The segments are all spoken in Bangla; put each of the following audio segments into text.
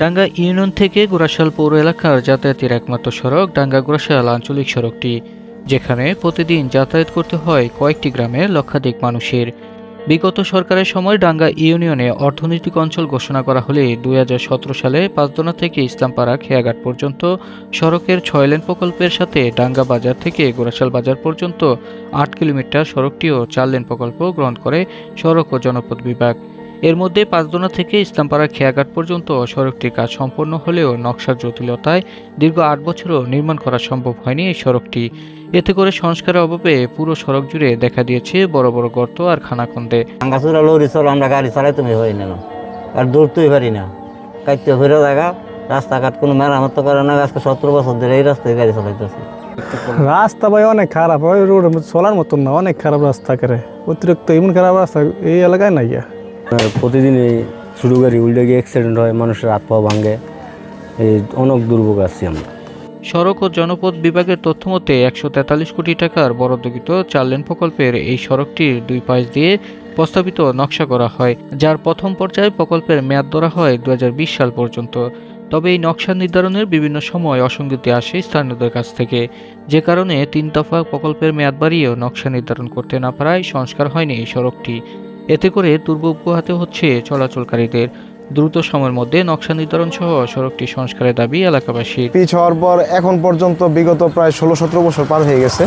ডাঙ্গা ইউনিয়ন থেকে গোরাশাল পৌর এলাকার যাতায়াতের একমাত্র সড়ক ডাঙ্গা গোরাশাল আঞ্চলিক সড়কটি, যেখানে প্রতিদিন যাতায়াত করতে হয় কয়েকটি গ্রামের লক্ষাধিক মানুষের। বিগত সরকারের সময় ডাঙ্গা ইউনিয়নে অর্থনৈতিক অঞ্চল ঘোষণা করা হলে দুই হাজার সতেরো সালে পাঁচদোনা থেকে ইসলামপাড়া খেয়াঘাট পর্যন্ত সড়কের ছয় লেন প্রকল্পের সাথে ডাঙ্গা বাজার থেকে গোরাশাল বাজার পর্যন্ত আট কিলোমিটার সড়কটিও চার লেন প্রকল্প গ্রহণ করে সড়ক ও জনপথ বিভাগ। এর মধ্যে পাঁচদোনা থেকে ইসলামপাড়া খেয়াঘাট পর্যন্ত সড়কটির কাজ সম্পন্ন হলেও নকশার জটিলতায় দীর্ঘ আট বছরও নির্মাণ করা সম্ভব হয়নি এই সড়কটি। এতে করে সংস্কারের অভাবে পুরো সড়ক জুড়ে দেখা দিয়েছে বড় বড় গর্ত আর খানাখন্দে। আঙ্গাসুরা লরি চল আমরা গাড়ি চালাই তুমি হই না আর দূর তুই পারি না। কাইতে জায়গা রাস্তাঘাট কোনো মেরামত তো করে না আজকে সতেরো বছর ধরে এই রাস্তায় গাড়ি চালাইতেছি। রাস্তা ভাই অনেক খারাপ ওই রোড চলার মতন না অনেক খারাপ রাস্তা করে অতিরিক্ত এমন খারাপ রাস্তা এই এলাকায় নাই গিয়া প্রতিদিন এই ছোটো গাড়ি উল্টে গিয়ে অ্যাক্সিডেন্ট হয়, মানুষের হাত পা ভাঙে। এই অনেক দুর্ভোগ আছি আমরা। সড়ক ও জনপথ বিভাগের তথ্যমতে একশো তেতাল্লিশ কোটি টাকার বরাদ্দকৃত চার লেন প্রকল্পের এই সড়কটির দুই পাশ দিয়ে প্রস্তাবিত নকশা করা হয়, যার প্রথম পর্যায়ে প্রকল্পের মেয়াদ ধরা হয় দু হাজার বিশ সাল পর্যন্ত। তবে এই নকশা নির্ধারণের বিভিন্ন সময় অসঙ্গতি আসে স্থানীয়দের কাছ থেকে। যে কারণে তিন দফা প্রকল্পের মেয়াদ বাড়িয়েও নকশা নির্ধারণ করতে না পারায় সংস্কার হয়নি এই সড়কটি। এতে করে দুর্ভোগ পোহাতে হচ্ছে চলাচলকারীদের। দ্রুত সময়ের মধ্যে নকশা নির্ধারণ সহ সড়কটি সংস্কারের দাবি এলাকাবাসীর পিচ হওয়ার পর এখন পর্যন্ত বিগত প্রায় ষোলো সতেরো বছর পার হয়ে গেছে।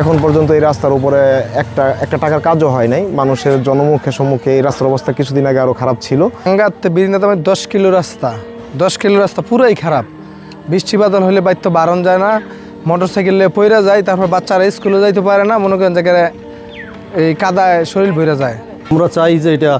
এখন পর্যন্ত এই রাস্তার উপরে একটা একটা টাকার কাজও হয় নাই। মানুষের জনমুখে সম্মুখে এই রাস্তার অবস্থা কিছুদিন আগে আরও খারাপ ছিল। গঙ্গাতে বিরিন্দাতে দশ কিলো রাস্তা। দশ কিলো রাস্তা পুরাই খারাপ। বৃষ্টি বাদল হলে বাইর তো বারণ যায় না। মোটর সাইকেলে পইরা যায় তারপর বাচ্চারা স্কুলে যাইতে পারে না। মনে করেন জায়গায় এই কাদায় শরীর ভরে যায়। আমরা চাই যে এটা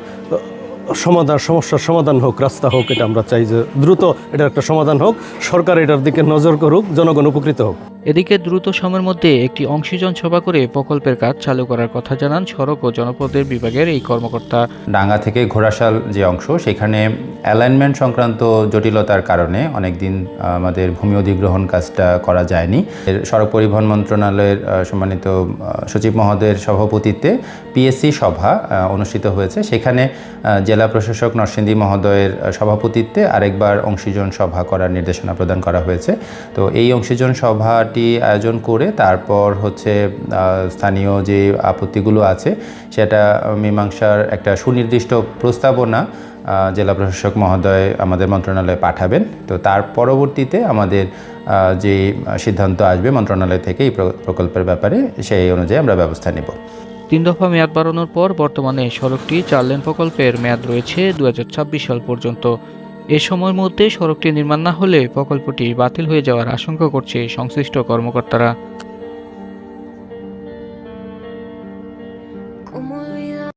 সমাধান সমস্যার সমাধান হোক রাস্তা হোক এটা আমরা চাই যে দ্রুত এটার একটা সমাধান হোক সরকার এটার দিকে নজর করুক জনগণ উপকৃত হোক। এদিকে দ্রুত সময়ের মধ্যে একটি অংশীজন সভা করে প্রকল্পের কাজ চালু করার কথা জানান সড়ক ও জনপদের বিভাগের এই কর্মকর্তা। ডাঙ্গা থেকে ঘোড়াশাল যে অংশ সেখানে অ্যালাইনমেন্ট সংক্রান্ত জটিলতার কারণে অনেকদিন আমাদের ভূমি অধিগ্রহণ কাজটা করা যায়নি। সড়ক পরিবহন মন্ত্রণালয়ের সম্মানিত সচিব মহোদয়ের সভাপতিত্বে পিএসসি সভা অনুষ্ঠিত হয়েছে। সেখানে আহ, জেলা প্রশাসক নরসিংদী মহোদয়ের সভাপতিত্বে আরেকবার অংশীজন সভা করার নির্দেশনা প্রদান করা হয়েছে। তো এই অংশীজন সভাটি আয়োজন করে তারপর হচ্ছে স্থানীয় যে আপত্তিগুলো আছে, সেটা মীমাংসার একটা সুনির্দিষ্ট প্রস্তাবনা জেলা প্রশাসক মহোদয় আমাদের মন্ত্রণালয়ে পাঠাবেন। তো তার পরবর্তীতে আমাদের যে সিদ্ধান্ত আসবে মন্ত্রণালয় থেকে এই প্রকল্পের ব্যাপারে, সেই অনুযায়ী আমরা ব্যবস্থা নেব। তিন দফা মেয়াদ বাড়ানোর পর বর্তমানে সড়কটি চার লেন প্রকল্পের মেয়াদ রয়েছে দু হাজার ছাব্বিশ সাল পর্যন্ত। এ সময়ের মধ্যে সড়কটি নির্মাণ না হলে প্রকল্পটি বাতিল হয়ে যাওয়ার আশঙ্কা করছে সংশ্লিষ্ট কর্মকর্তারা।